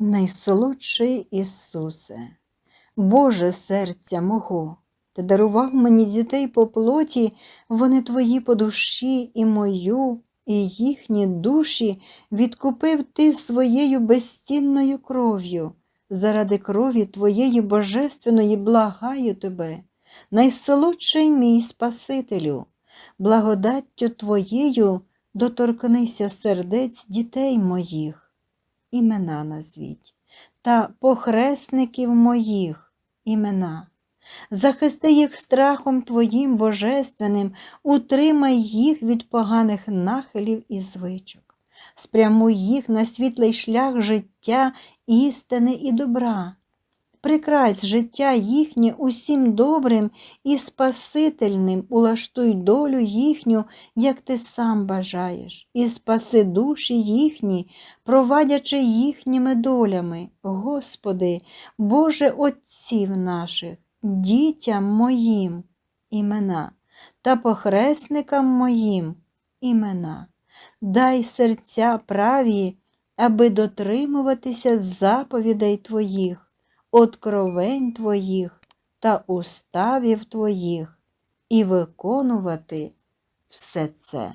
Найсолодший Ісусе, Боже серця мого, Ти дарував мені дітей по плоті, вони твої по душі і мою, і їхні душі відкупив ти своєю безцінною кров'ю. Заради крові Твоєї божественної благаю тебе, найсолодший мій Спасителю, благодаттю Твоєю доторкнися сердець дітей моїх, імена назвіть, та похресників моїх імена. Захисти їх страхом Твоїм божественним, утримай їх від поганих нахилів і звичок, спрямуй їх на світлий шлях життя, істини і добра. Прикрась життя їхнє усім добрим і спасительним, улаштуй долю їхню, як ти сам бажаєш, і спаси душі їхні, провадячи їхніми долями, Господи, Боже Отців наших, дітям моїм імена та похресникам моїм імена. Дай серця праві, аби дотримуватися заповідей Твоїх откровень Твоїх та уставів Твоїх і виконувати все це.